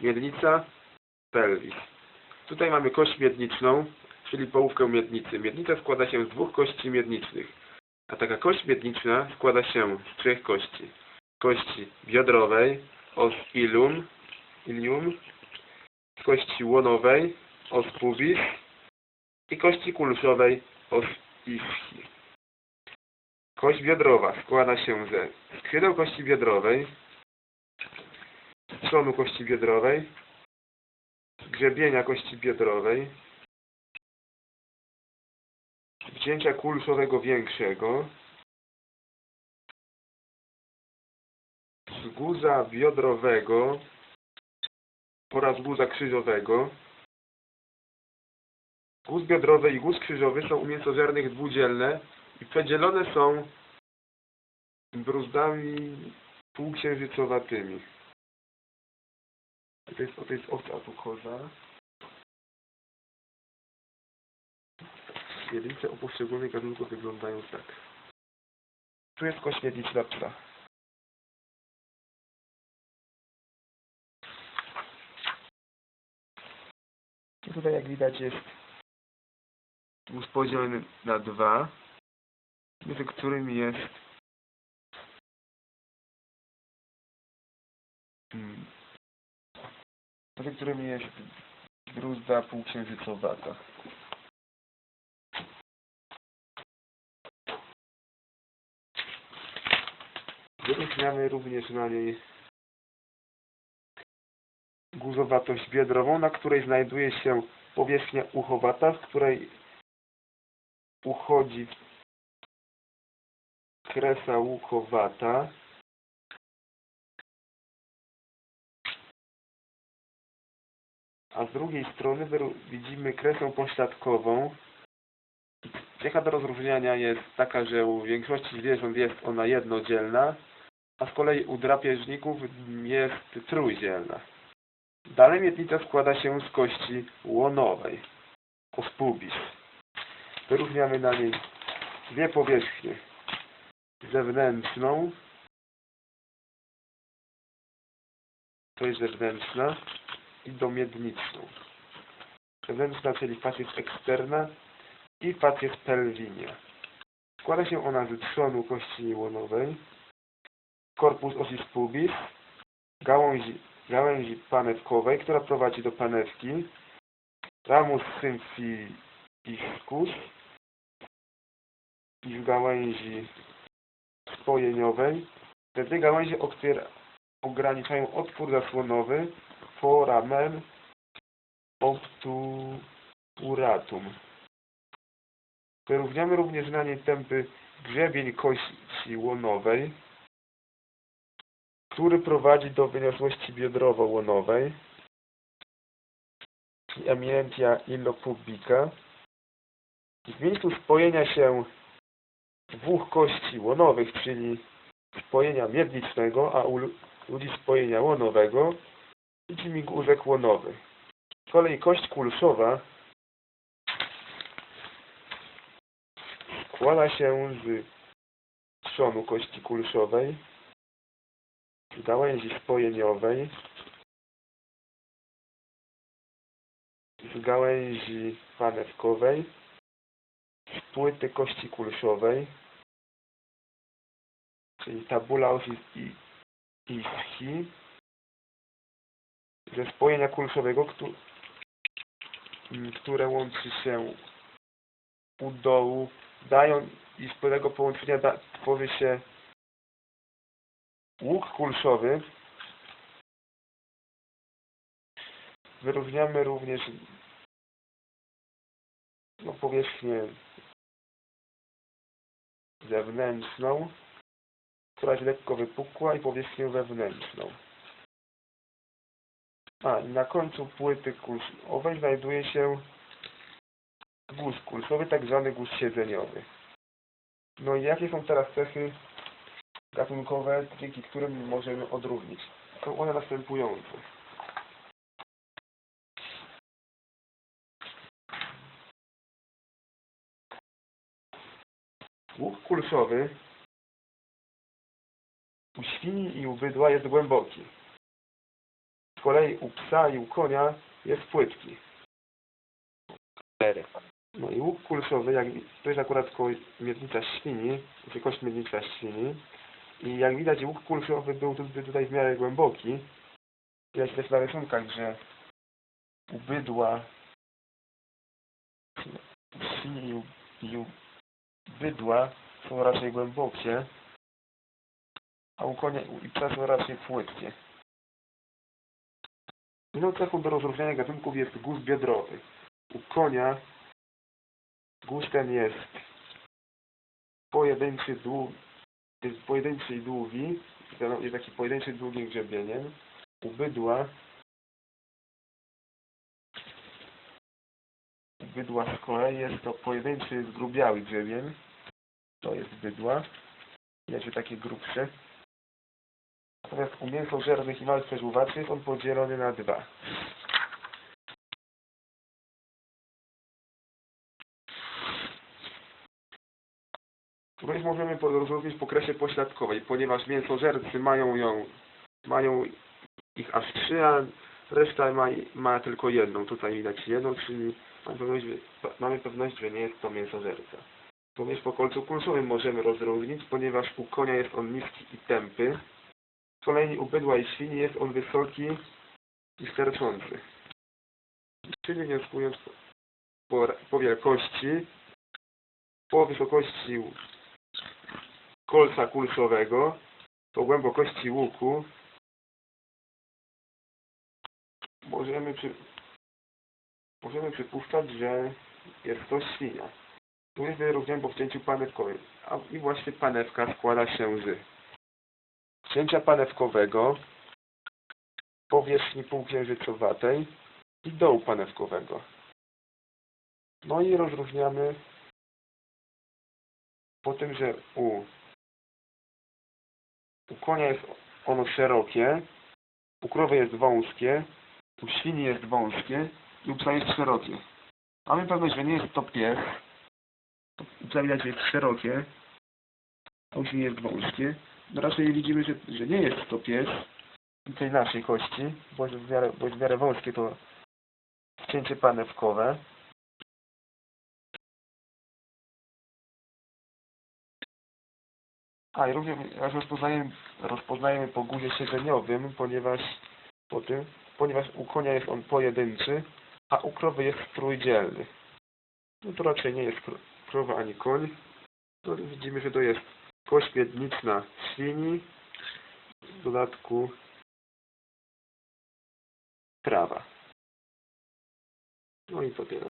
miednica, pelvis. Tutaj mamy kość miedniczną, czyli połówkę miednicy. Miednica składa się z dwóch kości miednicznych, a taka kość miedniczna składa się z trzech kości. Kości biodrowej, os ilum, ilium, kości łonowej, os pubis i kości kulszowej, os ischi. Kość biodrowa składa się ze skrzydeł kości biodrowej, trzonu kości biodrowej, grzebienia kości biodrowej, wzięcia kulszowego większego, guza biodrowego oraz guza krzyżowego. Guz biodrowy i guz krzyżowy są u mięsożernych dwudzielne i przedzielone są bruzdami półksiężycowatymi. To jest, to jest owca tu koza. Jedynce o poszczególnych gatunków wyglądają tak. Tu jest kość miedniczna psa. I tutaj jak widać jest wóz podzielony na dwa, między którymi jest mm, którymi jest bruzda półksiężycowata. Wyróżniamy również na niej guzowatość biodrową, na której znajduje się powierzchnia uchowata, z której uchodzi kresa łukowata. A z drugiej strony widzimy kresę pośladkową. Cecha do rozróżniania jest taka, że u większości zwierząt jest ona jednodzielna, a z kolei u drapieżników jest trójdzielna. Dalej miednica składa się z kości łonowej, ospubis. Wyróżniamy na niej dwie powierzchnie. Zewnętrzną, to jest zewnętrzna, i domiedniczną. Zewnętrzna, czyli facies eksterna i facies pelvinia. Składa się ona z trzonu kości łonowej, corpus ossis pubis, gałęzi, gałęzi panewkowej, która prowadzi do panewki, ramus symphiiscus i gałęzi spojeniowej. Te dwie gałęzie ograniczają otwór zasłonowy foramen obturatum. Wyrównamy również na niej tępy grzebień kości łonowej, który prowadzi do wyniosłości biodrowo-łonowej i eminentia illopubica. W miejscu spojenia się dwóch kości łonowych, czyli spojenia miednicznego, a u ludzi spojenia łonowego, widzi mi guzek łonowy. Z kolei kość kulszowa składa się z trzonu kości kulszowej, z gałęzi spojeniowej, z gałęzi panewkowej, z płyty kości kulszowej, czyli tabula ossis i ischi, ze spojenia kulszowego, któ- m, które łączy się u dołu, dają i z tego połączenia da, tworzy się łuk kulszowy. Wyróżniamy również no, powierzchnię zewnętrzną, która jest lekko wypukła i powierzchnię wewnętrzną. A, na końcu płyty kulszowej znajduje się guz kulszowy, tak zwany guz siedzeniowy. No i jakie są teraz cechy gatunkowe, dzięki którym możemy odróżnić? Są one następujące. Łuk kulszowy u świni i u bydła jest głęboki. Z kolei u psa i u konia jest płytki. No i łuk kulszowy, jak, to jest akurat miednica świni, czy kość miednicza świni. I jak widać łuk kulszowy był tu, tutaj w miarę głęboki. Widać też na rysunkach, że u bydła, świni i u, i u bydła są raczej głębokie, a u konia i psa są raczej płytkie. Inną cechą do rozróżniania gatunków jest guz biodrowy. U konia guz ten jest pojedynczy, dłu, jest pojedynczy i długi, jest taki pojedynczy długim grzebieniem. U bydła bydła z kolei jest to pojedynczy zgrubiały grzebień. To jest bydła. Że takie grubsze. Natomiast u mięsożernych i małych przeżuwaczy jest on podzielony na dwa. Również możemy rozróżnić po kresie pośladkowej, ponieważ mięsożercy mają ją, mają ich aż trzy, a reszta ma, ma tylko jedną. Tutaj widać jedną, czyli mamy pewność, mamy pewność, że nie jest to mięsożerca. Również po kolcu kulszowym możemy rozróżnić, ponieważ u konia jest on niski i tępy, kolei u bydła i świni jest on wysoki i sterczący. Czyli wnioskując po, po, wielkości, po wysokości kolca kulszowego, po głębokości łuku możemy, przy, możemy przypuszczać, że jest to świnia. Tu jest wyróżnienie po wcięciu panewkowym, a i właśnie panewka składa się z cięcia panewkowego, powierzchni półksiężycowatej i dołu panewkowego. No i rozróżniamy po tym, że u, u konia jest ono szerokie, u krowy jest wąskie, u świni jest wąskie i u psa jest szerokie. Mamy pewność, że nie jest to pies. U psa widać, że jest szerokie, a u świni jest wąskie. No raczej widzimy, że, że nie jest to pies tej naszej kości, bo jest w miarę, bo jest w miarę wąskie to wcięcie panewkowe. A i również rozpoznajemy, rozpoznajemy po guzie siedzeniowym, ponieważ po tym, ponieważ u konia jest on pojedynczy, a u krowy jest trójdzielny. No to raczej nie jest kro- krowa ani koń. To widzimy, że to jest kość miedniczna świni, w dodatku trawa. No i to tyle.